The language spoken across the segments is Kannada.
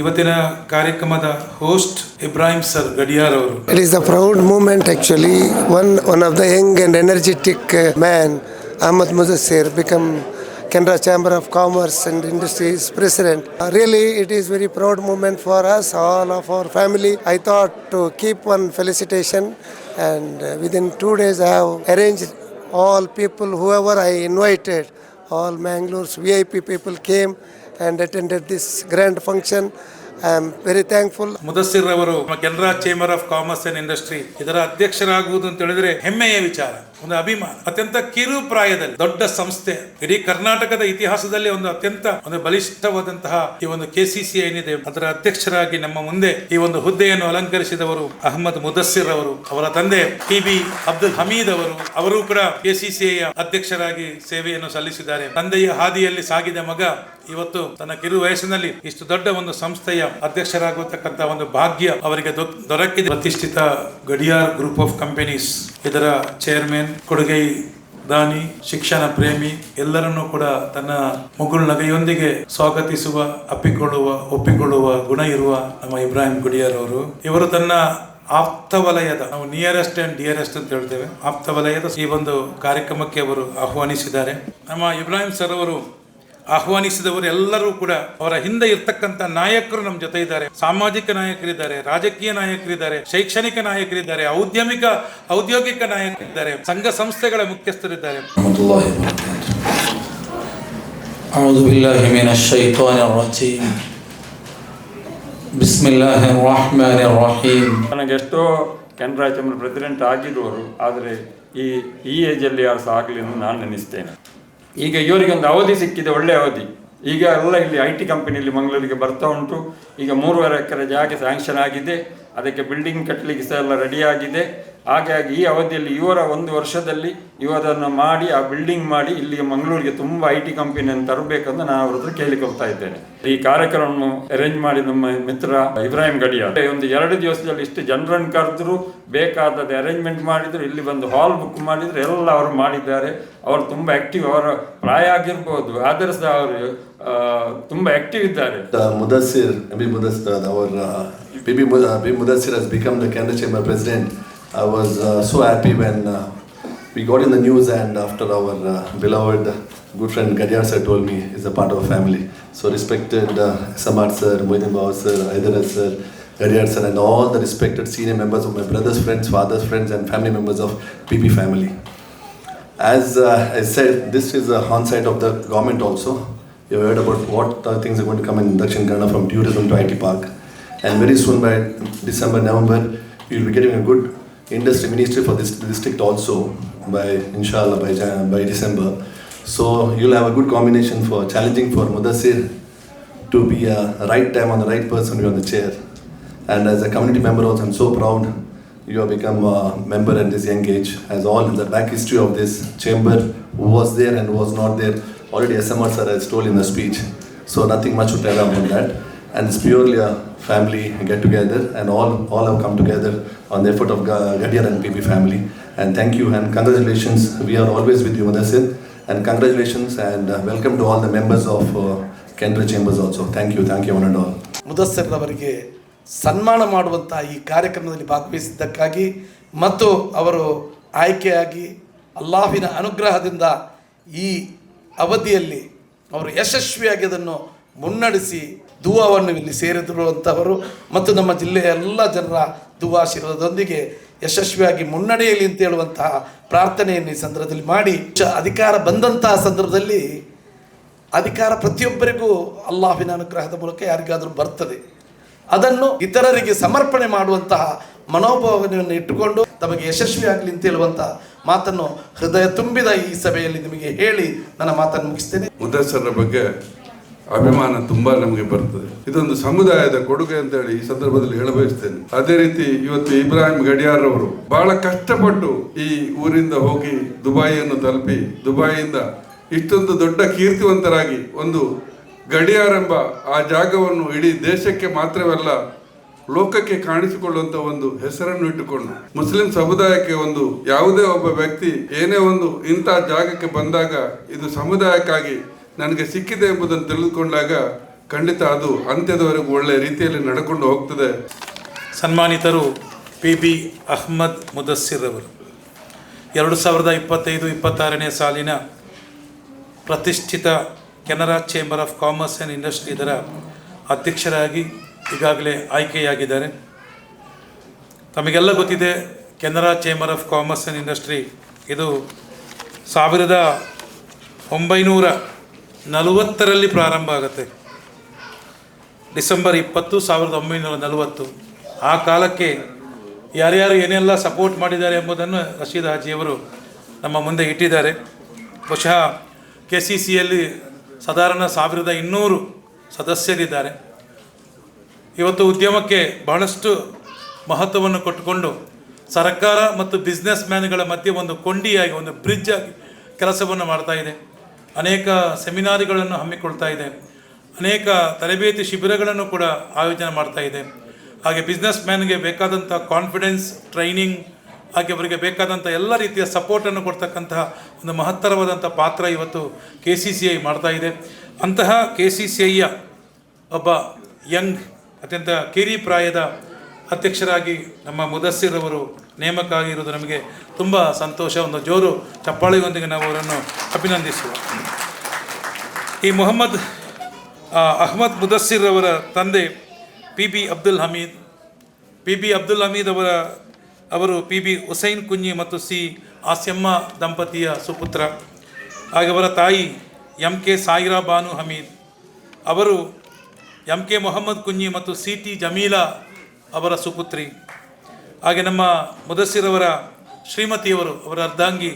ಇವತ್ತಿನ ಕಾರ್ಯಕ್ರಮದ ಹೋಸ್ಟ್ ಇಬ್ರಾಹಿಂ ಸರ್ ಗಡಿಯಾರ್ ಅವರು It is a proud moment actually. One, one of the young and energetic uh, man, Ahmad Muzassir, become Canada Chamber of Commerce and Industries president. Uh, really, it is very proud moment for us, all of our family. I thought to keep one felicitation and uh, within two days I have arranged all people, whoever I invited, all Mangalore's VIP people came and attended this grand function. I am very thankful. Mudassir ಅವರು Canara chamber of commerce and industry ಇದರ ಅಧ್ಯಕ್ಷರಾಗುವುದು ಅಂತ ಹೇಳಿದ್ರೆ ಹೆಮ್ಮೆಯ ವಿಚಾರ ಒಂದು ಅಭಿಮಾನ. ಅತ್ಯಂತ ಕಿರು ಪ್ರಾಯದಲ್ಲಿ ದೊಡ್ಡ ಸಂಸ್ಥೆ. ಇಡೀ ಕರ್ನಾಟಕದ ಇತಿಹಾಸದಲ್ಲಿ ಒಂದು ಅತ್ಯಂತ, ಒಂದು ಬಲಿಷ್ಠವಾದಂತಹ ಈ ಒಂದು ಕೆಸಿಸಿ ಏನಿದೆ, ಅದರ ಅಧ್ಯಕ್ಷರಾಗಿ ನಮ್ಮ ಮುಂದೆ ಈ ಒಂದು ಹುದ್ದೆಯನ್ನು ಅಲಂಕರಿಸಿದವರು ಅಹಮದ್ ಮುದಸ್ಸಿರ್ ಅವರು, ಅವರ ತಂದೆ ಟಿ ಬಿ ಅಬ್ದುಲ್ ಹಮೀದ್ ಅವರು. ಅವರು ಕೂಡ ಕೆಸಿಸಿಐಯ ಅಧ್ಯಕ್ಷರಾಗಿ ಸೇವೆಯನ್ನು ಸಲ್ಲಿಸಿದ್ದಾರೆ. ತಂದೆಯ ಹಾದಿಯಲ್ಲಿ ಸಾಗಿದ ಮಗ ಇವತ್ತು ತನ್ನ ಕಿರು ವಯಸ್ಸಿನಲ್ಲಿ ಇಷ್ಟು ದೊಡ್ಡ ಒಂದು ಸಂಸ್ಥೆಯ ಅಧ್ಯಕ್ಷರಾಗತಕ್ಕಂತ ಒಂದು ಭಾಗ್ಯ ಅವರಿಗೆ ದೊರಕಿದೆ. ಪ್ರತಿಷ್ಠಿತ ಗಡಿಯಾರ್ ಗ್ರೂಪ್ ಆಫ್ ಕಂಪನೀಸ್. ಇದರ ಚೇರ್ಮನ್ ಕೊಡುಗೈ ದಾನಿ, ಶಿಕ್ಷಣ ಪ್ರೇಮಿ ಎಲ್ಲರನ್ನೂ ಕೂಡ ತನ್ನ ಮುಗುಳು ನಗೆಯೊಂದಿಗೆ ಸ್ವಾಗತಿಸುವ, ಅಪ್ಪಿಕೊಳ್ಳುವ, ಒಪ್ಪಿಕೊಳ್ಳುವ ಗುಣ ಇರುವ ನಮ್ಮ ಇಬ್ರಾಹಿಂ ಗುಡಿಯಾರ್ ಅವರು ಇವರು ತನ್ನ ಆಪ್ತ ವಲಯದ, ನಾವು ನಿಯರೆಸ್ಟ್ ಅಂಡ್ ಡಿಯರೆಸ್ಟ್ ಅಂತ ಹೇಳ್ತೇವೆ. ಆಪ್ತ ವಲಯದ ಈ ಒಂದು ಕಾರ್ಯಕ್ರಮಕ್ಕೆ ಅವರು ಆಹ್ವಾನಿಸಿದ್ದಾರೆ. ನಮ್ಮ ಇಬ್ರಾಹಿಂ ಸರ್ ಅವರು ಆಹ್ವಾನಿಸಿದವರು ಎಲ್ಲರೂ ಕೂಡ ಅವರ ಹಿಂದೆ ಇರ್ತಕ್ಕಂಥ ನಾಯಕರು ನಮ್ಮ ಜೊತೆ ಇದ್ದಾರೆ ಸಾಮಾಜಿಕ ನಾಯಕರಿದ್ದಾರೆ ರಾಜಕೀಯ ನಾಯಕರಿದ್ದಾರೆ ಶೈಕ್ಷಣಿಕ ನಾಯಕರಿದ್ದಾರೆ ಔದ್ಯಮಿಕ ಔದ್ಯೋಗಿಕ ನಾಯಕರಿದ್ದಾರೆ ಸಂಘ ಸಂಸ್ಥೆಗಳ ಮುಖ್ಯಸ್ಥರಿದ್ದಾರೆ ورحمة الله وبركاته أعوذ بالله من الشيطان الرجيم بسم الله الرحمن الرحيم ನನಗೆ ಎಷ್ಟೋ ಕೆನರಾ ಚೇಂಬರ್ ಪ್ರೆಸಿಡೆಂಟ್ ಆಗಿರುವರು ಆದರೆ ಈ ಈ ಏಜಲ್ಲಿ ಯಾರು ಸಹ ಆಗಲಿ ಎಂದು ನಾನು ನೆನೆಸ್ತೇನೆ ಈಗ ಇವರಿಗೆ ಒಂದು ಅವಧಿ ಸಿಕ್ಕಿದೆ, ಒಳ್ಳೆ ಅವಧಿ. ಈಗ ಎಲ್ಲ ಇಲ್ಲಿ ಐ ಟಿ ಕಂಪನಿಯಲ್ಲಿ ಮಂಗಳೂರಿಗೆ ಬರ್ತಾ ಉಂಟು. ಈಗ ಮೂರುವರೆ ಎಕರೆ ಜಾಗ ಸ್ಯಾಂಕ್ಷನ್ ಆಗಿದೆ. ಅದಕ್ಕೆ ಬಿಲ್ಡಿಂಗ್ ಕಟ್ಟಲಿಕ್ಕೆ ಸಹ ಎಲ್ಲ ರೆಡಿ ಆಗಿದೆ. ಹಾಗಾಗಿ ಈ ಅವಧಿಯಲ್ಲಿ ಇವರ ಒಂದು ವರ್ಷದಲ್ಲಿ ಇವರನ್ನು ಮಾಡಿ ಆ ಬಿಲ್ಡಿಂಗ್ ಮಾಡಿ ಇಲ್ಲಿಗೆ ಮಂಗಳೂರಿಗೆ ತುಂಬ ಐ ಟಿ ಕಂಪನಿಯನ್ನು ತರಬೇಕಂತ ನಾನು ಅವ್ರ ಹತ್ರ ಕೇಳಿಕೊಳ್ತಾ ಇದ್ದೇನೆ. ಈ ಕಾರ್ಯಕ್ರಮವನ್ನು ಅರೇಂಜ್ ಮಾಡಿ ನಮ್ಮ ಮಿತ್ರ ಇಬ್ರಾಹಿಂ ಗಡಿಯ ಒಂದು ಎರಡು ದಿವಸದಲ್ಲಿ ಇಷ್ಟು ಜನರನ್ನು ಕರೆದ್ರು ಬೇಕಾದದ್ದು ಅರೇಂಜ್ಮೆಂಟ್ ಮಾಡಿದ್ರು ಇಲ್ಲಿ ಬಂದು ಹಾಲ್ ಬುಕ್ ಮಾಡಿದ್ರು ಎಲ್ಲ ಅವರು ಮಾಡಿದ್ದಾರೆ. ಅವರು ತುಂಬ ಆಕ್ಟಿವ್ ಅವರ ಪ್ರಾಯ ಆಗಿರ್ಬೋದು. ಆದರೆ ಸಹ ಅವರು ತುಂಬ ಆಕ್ಟಿವ್ ಇದ್ದಾರೆ. ಮುದಸ್ಸಿರ್ Abi ಅವರ B B president become the Canada Chamber President. I was uh, so happy when uh, we got in the news and after our uh, beloved good friend Gadiyar sir told me he's a part of our family. So respected uh, Samad sir, Mohiddin Bawa sir, Hyderabad sir, Gadiyar sir and all the respected senior members of my brother's friends, father's friends and family members of PP family. As uh, I said, this is a on-site of the government also. You have heard about what uh, things are going to come in Dakshin Kannada from tourism to IT park. And very soon by December, November, you'll be getting a good industry ministry for this district also by inshallah by, by December. So you'll have a good combination for challenging for Mudassir to be a right time on the right person on the chair. And as a community member also, I'm so proud you have become a member at this young age. As all in the back history of this chamber, who was there and was not there, already SMR sir has told in the speech. So nothing much to tell about that. And it's purely a family get together, and all all have come together on the effort of Gadiar and PP family. And thank you and congratulations. We are always with you, Madhasir. And congratulations and uh, welcome to all the members of uh, Kendra Chambers also. Thank you, thank you, one and all. ಮುದಸ್ಸರ್ರವರಿಗೆ ಸನ್ಮಾನ ಮಾಡುವಂಥ ಈ ಕಾರ್ಯಕ್ರಮದಲ್ಲಿ ಭಾಗವಹಿಸಿದ್ದಕ್ಕಾಗಿ ಮತ್ತು ಅವರು ಆಯ್ಕೆಯಾಗಿ ಅಲ್ಲಾಹಿನ ಅನುಗ್ರಹದಿಂದ ಈ ಅವಧಿಯಲ್ಲಿ ಅವರು ಯಶಸ್ವಿಯಾಗಿ ಅದನ್ನು ಮುನ್ನಡೆಸಿ ದುವಾವನ್ನು ಇಲ್ಲಿ ಸೇರಿದಿರುವಂಥವರು ಮತ್ತು ನಮ್ಮ ಜಿಲ್ಲೆಯ ಎಲ್ಲ ಜನರ ದುವಾಶೀರ್ವಾದದೊಂದಿಗೆ ಯಶಸ್ವಿಯಾಗಿ ಮುನ್ನಡೆಯಲಿ ಅಂತ ಹೇಳುವಂತಹ ಪ್ರಾರ್ಥನೆಯನ್ನು ಈ ಸಂದರ್ಭದಲ್ಲಿ ಮಾಡಿ ಅಧಿಕಾರ ಬಂದಂತಹ ಸಂದರ್ಭದಲ್ಲಿ ಅಧಿಕಾರ ಪ್ರತಿಯೊಬ್ಬರಿಗೂ ಅಲ್ಲಾಹಿನ ಅನುಗ್ರಹದ ಮೂಲಕ ಯಾರಿಗಾದರೂ ಬರ್ತದೆ. ಅದನ್ನು ಇತರರಿಗೆ ಸಮರ್ಪಣೆ ಮಾಡುವಂತಹ ಮನೋಭಾವನೆಯನ್ನು ಇಟ್ಟುಕೊಂಡು ತಮಗೆ ಯಶಸ್ವಿಯಾಗಲಿ ಅಂತ ಹೇಳುವಂತಹ ಮಾತನ್ನು ಹೃದಯ ತುಂಬಿದ ಈ ಸಭೆಯಲ್ಲಿ ನಿಮಗೆ ಹೇಳಿ ನನ್ನ ಮಾತನ್ನು ಮುಗಿಸ್ತೇನೆ. ಮುದ್ದಸರ ಬಗ್ಗೆ ಅಭಿಮಾನ ತುಂಬಾ ನಮಗೆ ಬರ್ತದೆ. ಇದೊಂದು ಸಮುದಾಯದ ಕೊಡುಗೆ ಅಂತ ಹೇಳಿ ಈ ಸಂದರ್ಭದಲ್ಲಿ ಹೇಳ ಬಯಸ್ತೇನೆ ಅದೇ ರೀತಿ ಇವತ್ತು ಇಬ್ರಾಹಿಂ ಗಡಿಯಾರ್ ಅವರು ಬಹಳ ಕಷ್ಟಪಟ್ಟು ಈ ಊರಿಂದ ಹೋಗಿ ದುಬಾಯಿಯನ್ನು ತಲುಪಿ, ದುಬಾಯಿಯಿಂದ ಇಷ್ಟೊಂದು ದೊಡ್ಡ ಕೀರ್ತಿವಂತರಾಗಿ ಒಂದು ಗಡಿಯಾರ್ ಎಂಬ ಆ ಜಾಗವನ್ನು ಇಡೀ ದೇಶಕ್ಕೆ ಮಾತ್ರವಲ್ಲ, ಲೋಕಕ್ಕೆ ಕಾಣಿಸಿಕೊಳ್ಳುವಂತ ಒಂದು ಹೆಸರನ್ನು ಇಟ್ಟುಕೊಂಡು, ಮುಸ್ಲಿಂ ಸಮುದಾಯಕ್ಕೆ ಒಂದು ಯಾವುದೇ ಒಬ್ಬ ವ್ಯಕ್ತಿ ಏನೇ ಒಂದು ಇಂಥ ಜಾಗಕ್ಕೆ ಬಂದಾಗ ಇದು ಸಮುದಾಯಕ್ಕಾಗಿ ನನಗೆ ಸಿಕ್ಕಿದೆ ಎಂಬುದನ್ನು ತಿಳಿದುಕೊಂಡಾಗ ಖಂಡಿತ ಅದು ಅಂತ್ಯದವರೆಗೂ ಒಳ್ಳೆಯ ರೀತಿಯಲ್ಲಿ ನಡ್ಕೊಂಡು ಹೋಗ್ತದೆ. ಸನ್ಮಾನಿತರು ಪಿ ಬಿ ಅಹ್ಮದ್ ಮುದಸ್ಸಿರ್ ಅವರು ಎರಡು ಸಾವಿರದ ಇಪ್ಪತ್ತೈದು ಇಪ್ಪತ್ತಾರನೇ ಸಾಲಿನ ಪ್ರತಿಷ್ಠಿತ Canara chamber of commerce and industry ಇದರ ಅಧ್ಯಕ್ಷರಾಗಿ ಈಗಾಗಲೇ ಆಯ್ಕೆಯಾಗಿದ್ದಾರೆ. ತಮಗೆಲ್ಲ ಗೊತ್ತಿದೆ, Canara chamber of commerce and industry ಇದು ಸಾವಿರದ ಒಂಬೈನೂರ ನಲವತ್ತರಲ್ಲಿ ಪ್ರಾರಂಭ ಆಗುತ್ತೆ. ಡಿಸೆಂಬರ್ ಇಪ್ಪತ್ತು, ಸಾವಿರದ ಒಂಬೈನೂರ ನಲವತ್ತು. ಆ ಕಾಲಕ್ಕೆ ಯಾರ್ಯಾರು ಏನೆಲ್ಲ ಸಪೋರ್ಟ್ ಮಾಡಿದ್ದಾರೆ ಎಂಬುದನ್ನು ರಶೀದ್ ಹಾಜಿಯವರು ನಮ್ಮ ಮುಂದೆ ಇಟ್ಟಿದ್ದಾರೆ. ಬಹುಶಃ ಕೆ ಸಿ ಸಿಯಲ್ಲಿ ಸಾಧಾರಣ ಸಾವಿರದ ಇನ್ನೂರು ಸದಸ್ಯರಿದ್ದಾರೆ. ಇವತ್ತು ಉದ್ಯಮಕ್ಕೆ ಬಹಳಷ್ಟು ಮಹತ್ವವನ್ನು ಕೊಟ್ಟುಕೊಂಡು ಸರ್ಕಾರ ಮತ್ತು ಬಿಸ್ನೆಸ್ ಮ್ಯಾನ್ಗಳ ಮಧ್ಯೆ ಒಂದು ಕೊಂಡಿಯಾಗಿ, ಒಂದು ಬ್ರಿಡ್ಜ್ ಆಗಿ ಕೆಲಸವನ್ನು ಮಾಡ್ತಾ ಇದೆ. ಅನೇಕ ಸೆಮಿನಾರಿಗಳನ್ನು ಹಮ್ಮಿಕೊಳ್ತಾ ಇದೆ. ಅನೇಕ ತರಬೇತಿ ಶಿಬಿರಗಳನ್ನು ಕೂಡ ಆಯೋಜನೆ ಮಾಡ್ತಾ ಇದೆ. ಹಾಗೆ ಬಿಸ್ನೆಸ್ ಮ್ಯಾನ್ಗೆ ಬೇಕಾದಂಥ ಕಾನ್ಫಿಡೆನ್ಸ್ ಟ್ರೈನಿಂಗ್ ಹಾಗೆ ಅವರಿಗೆ ಬೇಕಾದಂಥ ಎಲ್ಲ ರೀತಿಯ ಸಪೋರ್ಟನ್ನು ಕೊಡ್ತಕ್ಕಂತಹ ಒಂದು ಮಹತ್ತರವಾದಂಥ ಪಾತ್ರ ಇವತ್ತು ಕೆ ಸಿ ಸಿ ಐ ಮಾಡ್ತಾ ಇದೆ. ಅಂತಹ ಕೆ ಸಿ ಸಿ ಐಯ ಒಬ್ಬ ಯಂಗ್ ಅತ್ಯಂತ ಕಿರಿ ಪ್ರಾಯದ ಅಧ್ಯಕ್ಷರಾಗಿ ನಮ್ಮ ಮುದಸ್ಸಿರ್ ಅವರು ನೇಮಕ ಆಗಿರುವುದು ನಮಗೆ ತುಂಬ ಸಂತೋಷ. ಒಂದು ಜೋರು ಚಪ್ಪಾಳೆಯೊಂದಿಗೆ ನಾವು ಅವರನ್ನು ಅಭಿನಂದಿಸುವ. ಈ ಮೊಹಮ್ಮದ್ ಅಹ್ಮದ್ ಮುದಸ್ಸಿರ್ ಅವರ ತಂದೆ P B Abdul Hameed, P B Abdul Hameed ಅವರ, ಅವರು ಪಿ ಬಿ ಹುಸೈನ್ ಕುಂಜಿ ಮತ್ತು ಸಿ ಆಸ್ಯಮ್ಮ ದಂಪತಿಯ ಸುಪುತ್ರ. ಹಾಗೆ ಅವರ ತಾಯಿ ಎಂ ಕೆ ಸಾಯಿರಾ ಬಾನು ಹಮೀದ್. ಅವರು ಎಂ ಕೆ ಮೊಹಮ್ಮದ್ ಕುಂಜಿ ಮತ್ತು ಸಿ ಟಿ ಜಮೀಲಾ ಅವರ ಸುಪುತ್ರಿ. ಹಾಗೆ ನಮ್ಮ ಮುದಸ್ಸಿರವರ ಶ್ರೀಮತಿಯವರು ಅವರ ಅರ್ಧಾಂಗಿ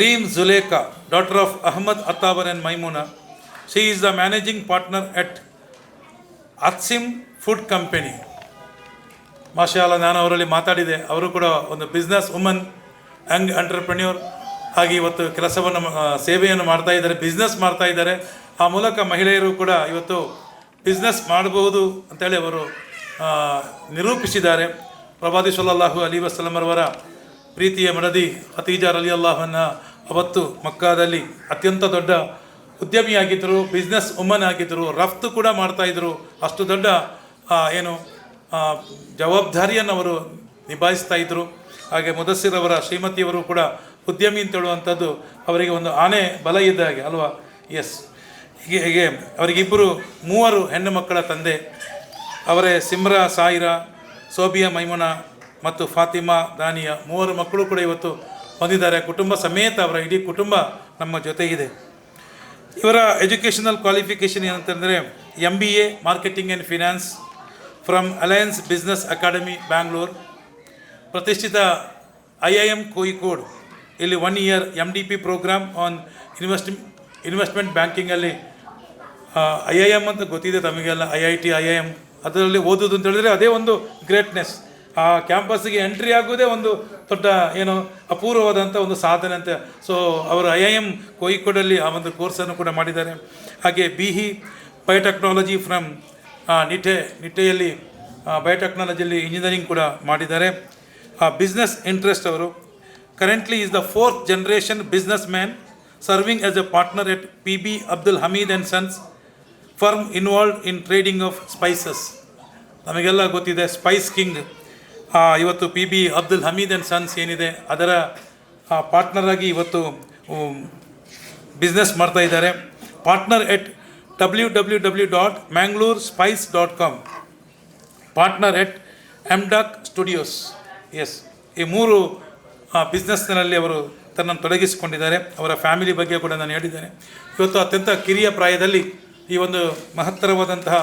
Reem Zuleikha daughter of Ahmed Atabar and Maimuna. She is the managing partner at Atsim food company ಮಾಷಾಲ ನಾನು ಅವರಲ್ಲಿ ಮಾತಾಡಿದೆ. ಅವರು ಕೂಡ ಒಂದು ಬಿಸ್ನೆಸ್ ವುಮನ್ ಯಂಗ್ ಎಂಟರ್ಪ್ರೆನ್ಯೂರ್ ಹಾಗೆ ಇವತ್ತು ಕೆಲಸವನ್ನು ಸೇವೆಯನ್ನು ಮಾಡ್ತಾ ಇದ್ದಾರೆ ಬಿಸ್ನೆಸ್ ಮಾಡ್ತಾ ಇದ್ದಾರೆ. ಆ ಮೂಲಕ ಮಹಿಳೆಯರು ಕೂಡ ಇವತ್ತು ಬಿಸ್ನೆಸ್ ಮಾಡಬಹುದು ಅಂತೇಳಿ ಅವರು ನಿರೂಪಿಸಿದ್ದಾರೆ. ಪ್ರವಾದಿ ಸಲ್ಲಲ್ಲಾಹು ಅಲಿ ವಸಲಮರವರ ಪ್ರೀತಿಯ ಮಡದಿ ಖತೀಜಾ ಅಲಿ ಅಲ್ಲಾಹನ್ನ ಅವತ್ತು ಮಕ್ಕಾದಲ್ಲಿ ಅತ್ಯಂತ ದೊಡ್ಡ ಉದ್ಯಮಿಯಾಗಿದ್ದರು ಬಿಸ್ನೆಸ್ ವುಮನ್ ಆಗಿದ್ದರು, ರಫ್ತು ಕೂಡ ಮಾಡ್ತಾಯಿದ್ರು ಅಷ್ಟು ದೊಡ್ಡ ಏನು ಜವಾಬ್ದಾರಿಯನ್ನು ಅವರು ನಿಭಾಯಿಸ್ತಾ ಇದ್ದರು. ಹಾಗೆ ಮುದಸ್ಸಿರ್ ಅವರ ಶ್ರೀಮತಿಯವರು ಕೂಡ ಉದ್ಯಮಿ ಅಂತ ಹೇಳುವಂಥದ್ದು ಅವರಿಗೆ ಒಂದು ಆನೆ ಬಲ ಇದ್ದ ಹಾಗೆ ಅಲ್ವಾ? ಎಸ್ ಹೀಗೆ ಹೀಗೆ ಅವರಿಗಿಬ್ಬರು ಮೂವರು ಹೆಣ್ಣು ಮಕ್ಕಳ ತಂದೆ. ಅವರೇ ಸಿಮ್ರಾ ಸಾಯಿರಾ, ಸೋಬಿಯಾ ಮೈಮುನ ಮತ್ತು ಫಾತಿಮಾ ದಾನಿಯಾ ಮೂವರು ಮಕ್ಕಳು ಕೂಡ ಇವತ್ತು ಹೊಂದಿದ್ದಾರೆ ಕುಟುಂಬ ಸಮೇತ ಅವರ ಇಡೀ ಕುಟುಂಬ ನಮ್ಮ ಜೊತೆಗಿದೆ. ಇವರ ಎಜುಕೇಷನಲ್ ಕ್ವಾಲಿಫಿಕೇಷನ್ ಏನಂತಂದರೆ M B A marketing and finance from alliance business academy Bangalore ಪ್ರತಿಷ್ಠಿತ ಐ ಐ ಎಂ ಕೋಯಿಕೋಡ್ ಇಲ್ಲಿ one year M D P program on invest investment ಬ್ಯಾಂಕಿಂಗಲ್ಲಿ I I M ಅಂತ ಗೊತ್ತಿದೆ ತಮಗೆಲ್ಲ I I T I I M ಅದರಲ್ಲಿ ಓದೋದು ಅಂತ ಹೇಳಿದ್ರೆ ಅದೇ ಒಂದು ಗ್ರೇಟ್ನೆಸ್ ಆ ಕ್ಯಾಂಪಸ್ಗೆ ಎಂಟ್ರಿ ಆಗೋದೇ ಒಂದು ದೊಡ್ಡ ಏನು ಅಪೂರ್ವವಾದಂಥ ಒಂದು ಸಾಧನೆ ಅಂತ. ಸೊ ಅವರು ಐ ಐ ಎಂ ಕೋಯಿಕೋಡಲ್ಲಿ ಆ ಒಂದು ಕೋರ್ಸನ್ನು ಕೂಡ ಮಾಡಿದ್ದಾರೆ. ಹಾಗೆ B E biotechnology from Nitte, ನಿಟೆಯಲ್ಲಿ ಬಯೋಟೆಕ್ನಾಲಜಿಯಲ್ಲಿ ಇಂಜಿನಿಯರಿಂಗ್ ಕೂಡ ಮಾಡಿದ್ದಾರೆ. ಆ ಬಿಸ್ನೆಸ್ ಇಂಟ್ರೆಸ್ಟ್ ಅವರು currently is the fourth generation business man serving as a partner at P B Abdul Hameed and sons firm involve in trading of spices ನಮಗೆಲ್ಲ ಗೊತ್ತಿದೆ ಸ್ಪೈಸ್ ಕಿಂಗ್ ಇವತ್ತು P B Abdul Hameed and sons ಏನಿದೆ, ಅದರ ಪಾರ್ಟ್ನರಾಗಿ ಇವತ್ತು ಬಿಸ್ನೆಸ್ ಮಾಡ್ತಾ ಇದ್ದಾರೆ. Partner at W W W dot Mangalore spice dot com partner at Emdac studios S ಈ ಮೂರು ಬಿಸ್ನೆಸ್ನಲ್ಲಿ ಅವರು ತನ್ನನ್ನು ತೊಡಗಿಸಿಕೊಂಡಿದ್ದಾರೆ. ಅವರ ಫ್ಯಾಮಿಲಿ ಬಗ್ಗೆ ಕೂಡ ನಾನು ಹೇಳಿದ್ದೇನೆ. ಇವತ್ತು ಅತ್ಯಂತ ಕಿರಿಯ ಪ್ರಾಯದಲ್ಲಿ ಈ ಒಂದು ಮಹತ್ತರವಾದಂತಹ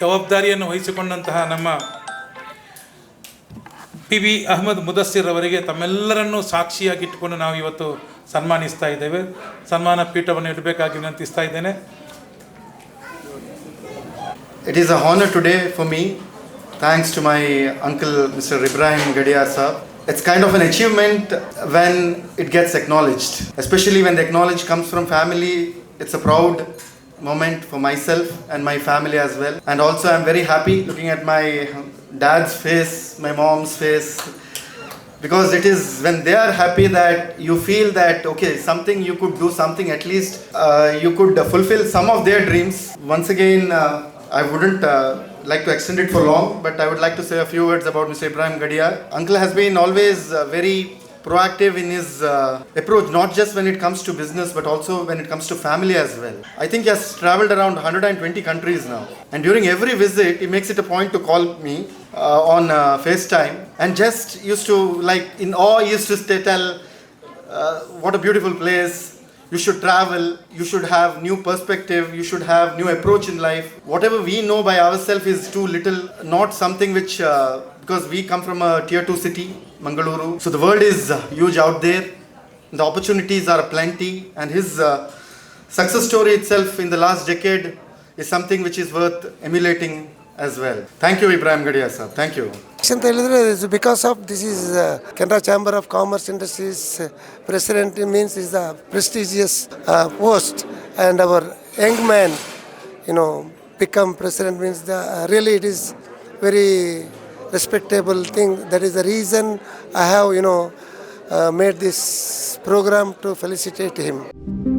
ಜವಾಬ್ದಾರಿಯನ್ನು ವಹಿಸಿಕೊಂಡಂತಹ ನಮ್ಮ ಪಿ ಬಿ ಅಹಮದ್ ಮುದಸ್ಸಿರ್ ಅವರಿಗೆ ತಮ್ಮೆಲ್ಲರನ್ನೂ ಸಾಕ್ಷಿಯಾಗಿಟ್ಟುಕೊಂಡು ನಾವು ಇವತ್ತು ಸನ್ಮಾನಿಸ್ತಾ ಇದ್ದೇವೆ. ಸನ್ಮಾನ ಪೀಠವನ್ನು ಇಡಬೇಕಾಗಿ ವಿನಂತಿಸ್ತಾ ಇದ್ದೇನೆ. It is a honour today for me thanks to my uncle mister Ibrahim Gadiyar saab It's kind of an achievement when it gets acknowledged, especially when the acknowledge comes from family. It's a proud moment for myself and my family as well. And also, I'm very happy looking at my dad's face, my mom's face. because it is when they are happy that you feel that okay something you could do something at least uh, you could fulfill some of their dreams once again uh, i wouldn't uh, like to extend it for long but i would like to say a few words about mr ibrahim gadiar uncle has been always uh, very proactive in his uh, approach not just when it comes to business but also when it comes to family as well. I think he has traveled around 120 countries now. And during every visit he makes it a point to call me uh, on uh, facetime. And just used to like in awe he used to tell uh, what a beautiful place. You should travel. You should have new perspective. You should have new approach in life. Whatever we know by ourselves is too little not something which uh, because we come from a tier 2 city mangaluru so the world is uh, huge out there the opportunities are plenty and his uh, success story itself in the last decade is something which is worth emulating as well thank you ibrahim gadia sir thank you ಅಂತ ಹೇಳಿದ್ರೆ because of this is Canara chamber of commerce industries president means is the prestigious post and our young man you know become president means the really it is very respectable thing. That is the reason I have, you know, uh, made this program to felicitate him.